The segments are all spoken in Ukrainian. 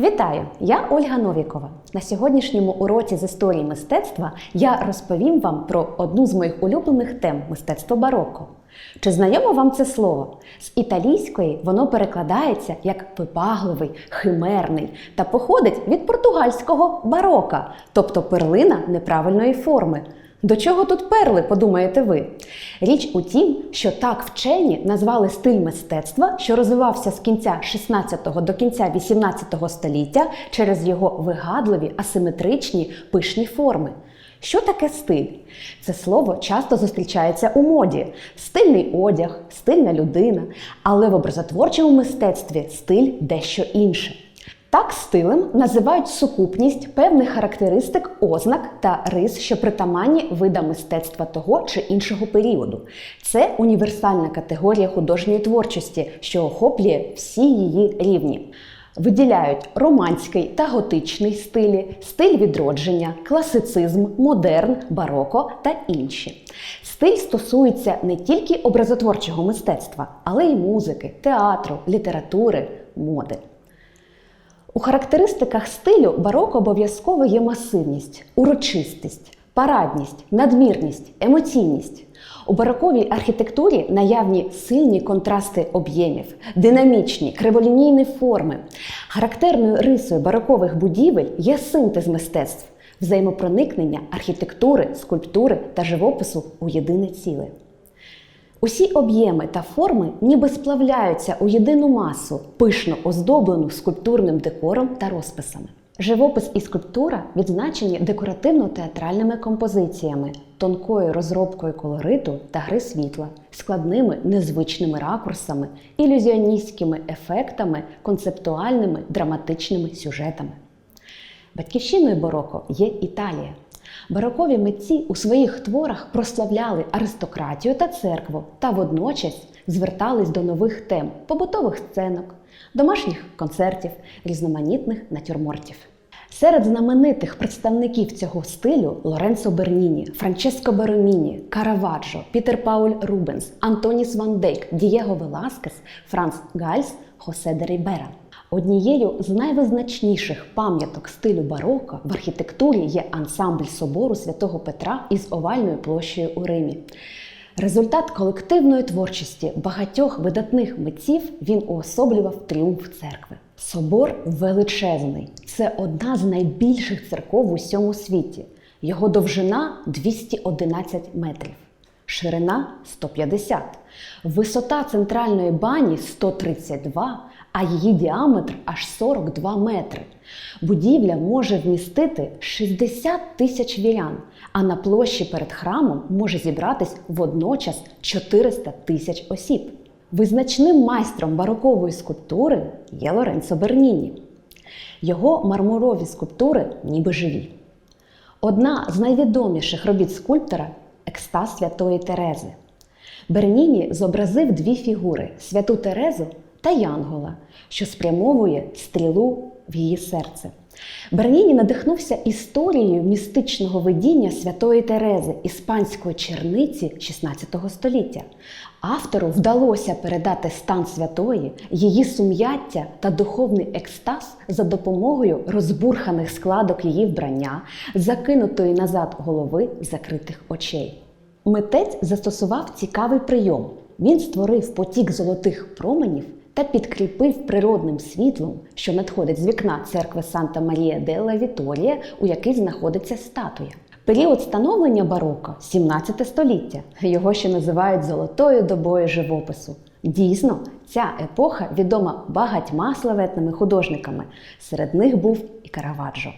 Вітаю! Я Ольга Новікова. На сьогоднішньому уроці з історії мистецтва я розповім вам про одну з моїх улюблених тем мистецтво бароко. Чи знайомо вам це слово? З італійської воно перекладається як вибагливий, химерний та походить від португальського барока, тобто перлина неправильної форми. До чого тут перли, подумаєте ви? Річ у тім, що так вчені назвали стиль мистецтва, що розвивався з кінця 16 до кінця 18 століття через його вигадливі, асиметричні, пишні форми. Що таке стиль? Це слово часто зустрічається у моді: стильний одяг, стильна людина, але в образотворчому мистецтві стиль дещо інше. Так, стилем називають сукупність певних характеристик, ознак та рис, що притаманні видам мистецтва того чи іншого періоду. Це універсальна категорія художньої творчості, що охоплює всі її рівні. Виділяють романський та готичний стилі, стиль відродження, класицизм, модерн, бароко та інші. Стиль стосується не тільки образотворчого мистецтва, але й музики, театру, літератури, моди. У характеристиках стилю бароко обов'язково є масивність, урочистість, парадність, надмірність, емоційність. У бароковій архітектурі наявні сильні контрасти об'ємів, динамічні, криволінійні форми. Характерною рисою барокових будівель є синтез мистецтв, взаємопроникнення архітектури, скульптури та живопису у єдине ціле. Усі об'єми та форми ніби сплавляються у єдину масу, пишно оздоблену скульптурним декором та розписами. Живопис і скульптура відзначені декоративно-театральними композиціями, тонкою розробкою колориту та гри світла, складними незвичними ракурсами, ілюзіоністськими ефектами, концептуальними драматичними сюжетами. Батьківщиною бароко є Італія. Барокові митці у своїх творах прославляли аристократію та церкву та водночас звертались до нових тем побутових сценок, домашніх концертів, різноманітних натюрмортів. Серед знаменитих представників цього стилю Лоренцо Берніні, Франческо Бароміні, Караваджо, Пітер Пауль Рубенс, Антоніс Ван Дейк, Дієго Веласкес, Франц Гальс, Хосе де Рібера. Однією з найвизначніших пам'яток стилю бароко в архітектурі є ансамбль собору святого Петра із овальною площею у Римі. Результат колективної творчості багатьох видатних митців він уособлював тріумф церкви. Собор величезний. Це одна з найбільших церков в усьому світі. Його довжина 211 метрів, ширина 150, висота центральної бані 132, а її діаметр аж 42 метри. Будівля може вмістити 60 тисяч вірян, а на площі перед храмом може зібратись водночас 400 тисяч осіб. Визначним майстром барокової скульптури є Лоренцо Берніні. Його мармурові скульптури ніби живі. Одна з найвідоміших робіт скульптора екстаз Святої Терези. Берніні зобразив дві фігури святу Терезу та Янгола, що спрямовує стрілу в її серце. Берніні надихнувся історією містичного видіння святої Терези, іспанської черниці XVI століття. Автору вдалося передати стан святої, її сум'яття та духовний екстаз за допомогою розбурханих складок її вбрання, закинутої назад голови закритих очей. Митець застосував цікавий прийом. Він створив потік золотих променів та підкріпив природним світлом, що надходить з вікна церкви Санта Марія Делла Віторія, у якій знаходиться статуя. Період становлення бароко 17 століття. Його ще називають золотою добою живопису. Дійсно, ця епоха відома багатьма славетними художниками. Серед них був і Караваджо.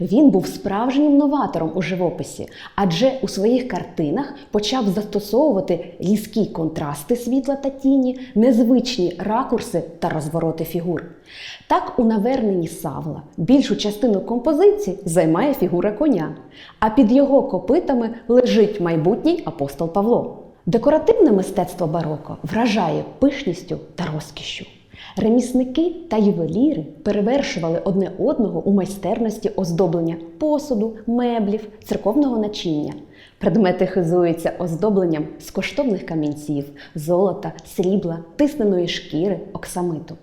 Він був справжнім новатором у живописі, адже у своїх картинах почав застосовувати різкі контрасти світла та тіні, незвичні ракурси та розвороти фігур. Так, у наверненні Савла більшу частину композиції займає фігура коня, а під його копитами лежить майбутній апостол Павло. Декоративне мистецтво бароко вражає пишністю та розкішшю. Ремісники та ювеліри перевершували одне одного у майстерності оздоблення посуду, меблів, церковного начиння. Предмети хизуються оздобленням з коштовних камінців, золота, срібла, тисненої шкіри, оксамиту.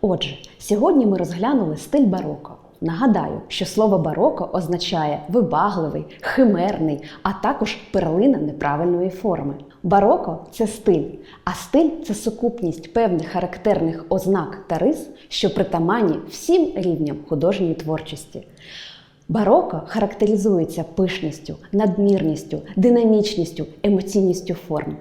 Отже, сьогодні ми розглянули стиль бароко. Нагадаю, що слово бароко означає вибагливий, химерний, а також перлина неправильної форми. Бароко це стиль, а стиль це сукупність певних характерних ознак та рис, що притаманні всім рівням художньої творчості. Бароко характеризується пишністю, надмірністю, динамічністю, емоційністю форм.